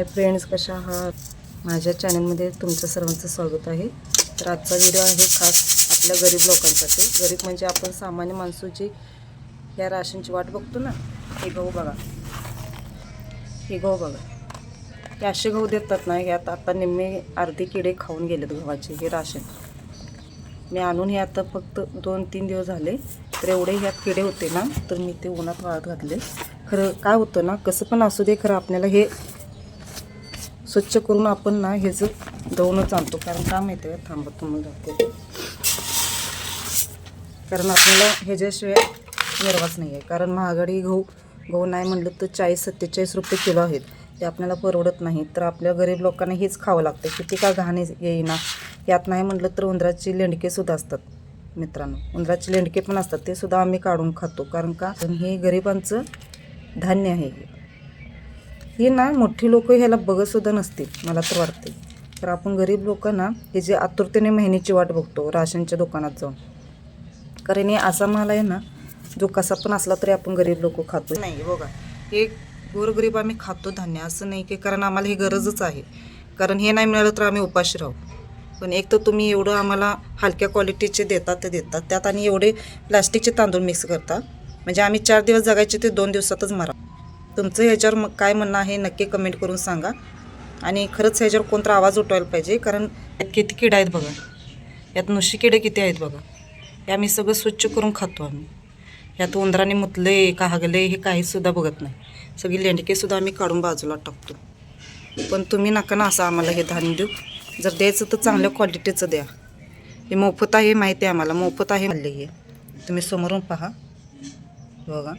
Hi friends कशा आहात? माझ्या चॅनलमध्ये तुमचं सर्वांचं स्वागत आहे. तर आजचा व्हिडिओ आहे खास आपल्या गरीब लोकांसाठी. गरीब म्हणजे आपण सामान्य माणसाची ह्या या राशनची वाट बघतो ना? हे गहू बघा. हे गहू बघा. हे असे गहू देतात ना ह्यात आता निम्मे अर्धे किडे खाऊन गेलेत गव्हाचे हे राशन. मी आणून हे आता फक्त दोन तीन दिवस झाले तर एवढे ह्यात किडे होते ना तर मी ते उन्हात वाळत घातले. खरं काय होतं ना कसं पण असू दे खरं आपल्याला हे स्वच्छ करून आपण ना हेच दळूनच आणतो. कारण का माहिती आहे थांबत तुम्हाला दाखवते. कारण आपल्याला ह्याच्याशिवाय निर्वाच नाही आहे. कारण महागडी गहू गहू नाही म्हणलं तर चाळीस सत्तेचाळीस रुपये किलो आहेत. ते आपल्याला परवडत नाही. तर आपल्या गरीब लोकांना हेच खावं लागतं. किती का घाण येईना. यात नाही म्हटलं तर उंदराची लेंडकेसुद्धा असतात मित्रांनो. उंदराचे लेंडके पण असतात. ते सुद्धा आम्ही काढून खातो. कारण का? हे गरिबांचं धान्य आहे हे. ना मोठी लोक ह्याला बघतसुद्धा नसतील मला तर वाटते तर आपण गरीब लोकांना हे जे आतुरतेने महिन्याची वाट बघतो राशनच्या दुकानात जाऊन. कारण हे असा माल आहे ना जो कसा पण असला तरी आपण गरीब लोक खातो नाही बघा हे गोरगरीब आम्ही खातो धान्य असं नाही की कारण आम्हाला ही गरजच आहे. कारण हे नाही मिळालं तर आम्ही उपाशी राहू. पण एक तर तुम्ही एवढं आम्हाला हलक्या क्वालिटीचे देतात ते देतात. त्यात आणि एवढे प्लास्टिकचे तांदूळ मिक्स करता. म्हणजे आम्ही चार दिवस जगायचे ते दोन दिवसातच मरा. तुमचं ह्याच्यावर मग काय म्हणणं आहे नक्की कमेंट करून सांगा. आणि खरंच ह्याच्यावर कोणता आवाज उठवायला पाहिजे कारण यात किती किडे आहेत बघा. यात नुशी किडे किती आहेत बघा. हे आम्ही सगळं स्वच्छ करून खातो आम्ही. यात उंदराने मुतले का हागले हे काहीसुद्धा बघत नाही. सगळी लेंडकेसुद्धा आम्ही काढून बाजूला टाकतो. पण तुम्ही नका ना असं आम्हाला हे धान्य देऊ. जर द्यायचं तर चांगल्या क्वालिटीचं द्या. हे मोफत आहे माहिती आहे आम्हाला. मोफत आहे म्हणले हे. तुम्ही समोरून पहा. बघा.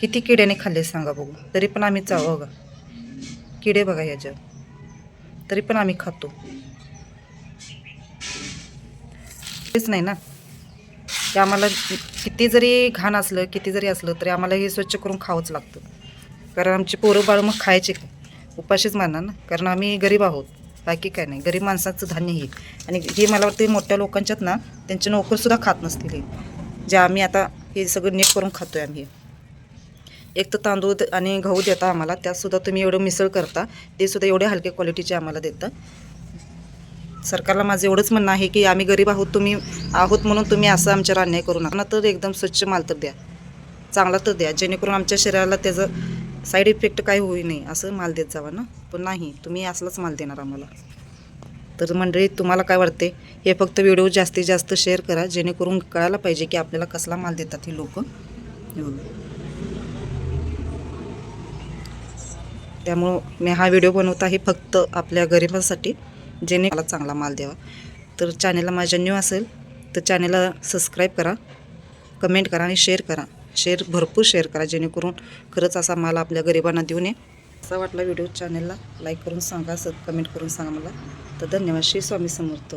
किती किड्याने खाल्ले सांगा बघू. तरी पण आम्ही चाव बघा. किडे बघा ह्याच्या तरी पण आम्ही खातो. तेच नाही ना. ते आम्हाला किती जरी घाण असलं किती जरी असलं तरी आम्हाला हे स्वच्छ करून खावंच लागतं. कारण आमची पोरं बाळ मग खायचे का उपाशीच मानणार ना? कारण आम्ही गरीब आहोत. बाकी काय नाही. गरीब माणसाचं धान्य हे. आणि हे मला वाटतं मोठ्या लोकांच्यात ना त्यांचे नोकरसुद्धा खात नसतील हे. जे आम्ही आता हे सगळं नीट करून खातोय आम्ही एक तर तांदूळ आणि गहू देता आम्हाला त्यातसुद्धा तुम्ही एवढं मिसळ करता ते सुद्धा एवढे हलक्या क्वालिटीचे आम्हाला देता. सरकारला माझं एवढंच म्हणणं आहे की आम्ही गरीब आहोत तुम्ही आहोत म्हणून तुम्ही असं आमच्यावर अन्याय करू नका. ना तर एकदम स्वच्छ माल तर द्या चांगला तर द्या जेणेकरून आमच्या शरीराला त्याचं साईड इफेक्ट काही होऊ नये असं माल देत जावा ना. पण नाही तुम्ही असलाच माल देणार आम्हाला. तर मंडळी तुम्हाला काय वाटते हे फक्त व्हिडिओ जास्तीत जास्त शेअर करा जेणेकरून कळायला पाहिजे की आपल्याला कसला माल देतात हे लोक. त्यामुळं मी हा व्हिडिओ बनवत आहे फक्त आपल्या गरिबांसाठी जेणे मला चांगला माल द्यावा. तर चॅनेलला माझ्या न्यू असेल तर चॅनेलला सबस्क्राईब करा कमेंट करा आणि शेअर करा. शेअर भरपूर शेअर करा जेणेकरून खरंच असा माल आपल्या गरिबांना देऊ नये. असा वाटला व्हिडिओ चॅनेलला लाईक करून सांगा सब कमेंट करून सांगा मला. तर धन्यवाद. श्री स्वामी समर्थ.